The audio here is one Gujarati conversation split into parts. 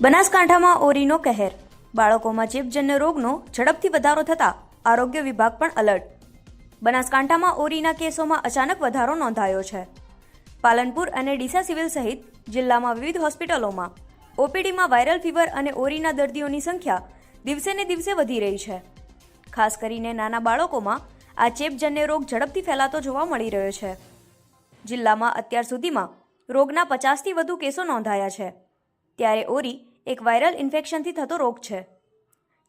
બનાસકાંઠામાં ઓરીનો કહેર. બાળકોમાં ચેપજન્ય રોગનો ઝડપથી વધારો થતાં આરોગ્ય વિભાગ પણ અલર્ટ બનાસકાંઠામાં ઓરીના કેસોમાં અચાનક વધારો નોંધાયો છે. પાલનપુર અને ડીસા સિવિલ સહિત જિલ્લામાં વિવિધ હોસ્પિટલોમાં ઓપીડીમાં વાયરલ ફીવર અને ઓરીના દર્દીઓની સંખ્યા દિવસે ને દિવસે વધી રહી છે. ખાસ કરીને નાના બાળકોમાં આ ચેપજન્ય રોગ ઝડપથી ફેલાતો જોવા મળી રહ્યો છે. જિલ્લામાં અત્યાર સુધીમાં રોગના પચાસથી વધુ કેસો નોંધાયા છે. ત્યારે ઓરી એક વાયરલ ઇન્ફેક્શનથી થતો રોગ છે.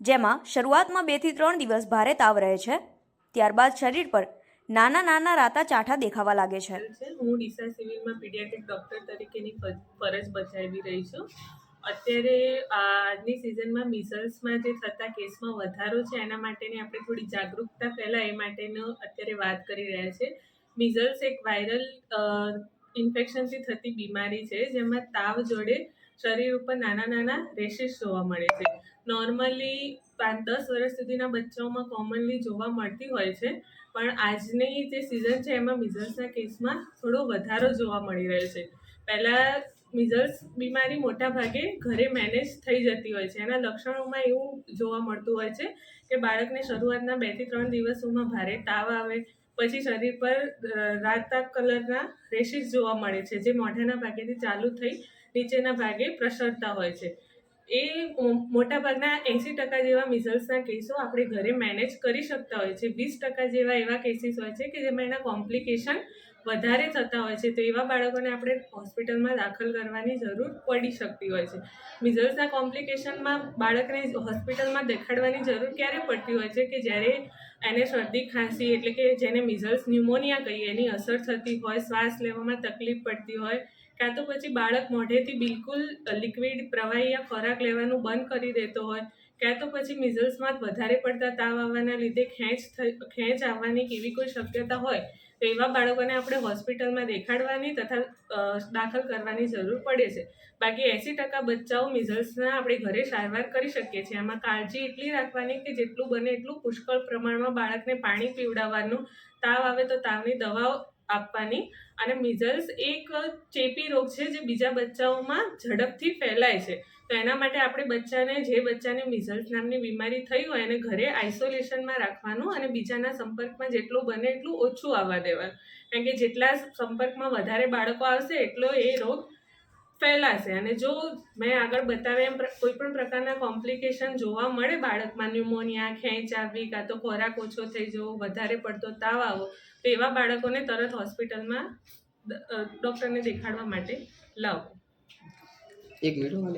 જેમાં શરૂઆતમાં બેથી ત્રણ દિવસ ભારે તાવ રહે છે, ત્યારબાદ શરીર પર નાના નાના રાતા ચાઠા દેખાવા લાગે છે. હું ડીસા સિવિલમાં પીડિયાટ્રિક ડૉક્ટર તરીકેની ફરજ બજાવી રહી છું. અત્યારે આજની સિઝનમાં મિઝલ્સમાં જે થતા કેસમાં વધારો છે, એના માટેની આપણે થોડી જાગૃતતા ફેલાય એ માટેનો અત્યારે વાત કરી રહ્યા છે. મિઝલ્સ એક વાયરલ ઇન્ફેક્શનથી થતી બીમારી છે, જેમાં તાવ જોડે શરીર ઉપર નાના નાના રેશિસ જોવા મળે છે. નોર્મલી પાંચ દસ વર્ષ સુધીના બચ્ચાઓમાં કોમનલી જોવા મળતી હોય છે. પણ આજની જે સિઝન છે એમાં મિઝલ્સના કેસમાં થોડો વધારો જોવા મળી રહ્યો છે. પહેલાં મિઝલ્સ બીમારી મોટા ભાગે ઘરે મેનેજ થઈ જતી હોય છે. એના લક્ષણોમાં એવું જોવા મળતું હોય છે કે બાળકને શરૂઆતના બેથી ત્રણ દિવસોમાં ભારે તાવ આવે, પછી શરીર પર રાતા કલરના રેશિસ જોવા મળે છે, જે મોઢાના ભાગેથી ચાલુ થઈ નીચેના ભાગે પ્રસરતા હોય છે. એ મોટાભાગના એંસી ટકા જેવા મિઝલ્સના કેસો આપણે ઘરે મેનેજ કરી શકતા હોય છે. વીસ ટકા જેવા એવા કેસીસ હોય છે કે જેમાં એના કોમ્પ્લિકેશન વધારે થતા હોય છે. તો એવા બાળકોને આપણે હોસ્પિટલમાં દાખલ કરવાની જરૂર પડી શકતી હોય છે. મિઝલ્સના કોમ્પ્લિકેશનમાં બાળકને હોસ્પિટલમાં દેખાડવાની જરૂર ક્યારે પડતી હોય છે કે જ્યારે એને શરદી, ખાંસી એટલે કે જેને મિઝલ્સ ન્યુમોનિયા કહીએ, એની અસર થતી હોય, શ્વાસ લેવામાં તકલીફ પડતી હોય કાં તો પછી બાળક મોઢેથી બિલકુલ લિક્વિડ પ્રવાહી યા ખોરાક લેવાનું બંધ કરી દેતો હોય, કાં તો પછી મિઝલ્સમાં વધારે પડતા તાવ આવવાના લીધે ખેંચ ખેંચ આવવાની કેવી કોઈ શક્યતા હોય, તો એવા બાળકોને આપણે હોસ્પિટલમાં દેખાડવાની તથા દાખલ કરવાની જરૂર પડે છે. બાકી એંસી ટકા બચ્ચાઓ મિઝલ્સના આપણે ઘરે સારવાર કરી શકીએ છીએ. આમાં કાળજી એટલી રાખવાની કે જેટલું બને એટલું પુષ્કળ પ્રમાણમાં બાળકને પાણી પીવડાવવાનું, તાવ આવે તો તાવની દવાઓ આપવાની. અને મિઝલ્સ એક ચેપી રોગ છે જે બીજા બચ્ચાઓમાં ઝડપથી ફેલાય છે. તો એના માટે આપણે બચ્ચાને, જે બચ્ચાને મિઝલ્સ નામની બીમારી થઈ હોય એને ઘરે આઇસોલેશનમાં રાખવાનું અને બીજાના સંપર્કમાં જેટલું બને એટલું ઓછું આવવા દેવાનું. કારણ કે જેટલા સંપર્કમાં વધારે બાળકો આવશે, એટલો એ રોગ ફેલાશે. અને જો મેં આગળ બતાવ્યા એમ કોઈ પણ પ્રકારના કોમ્પ્લિકેશન જોવા મળે બાળકમાં, ન્યુમોનિયા, ખેંચ આવવી કાં તો ખોરાક ઓછો થઈ જવો, વધારે પડતો તાવ આવો તો એવા બાળકોને તરત હોસ્પિટલમાં ડૉક્ટરને દેખાડવા માટે લાવો. એક મિનિટ મને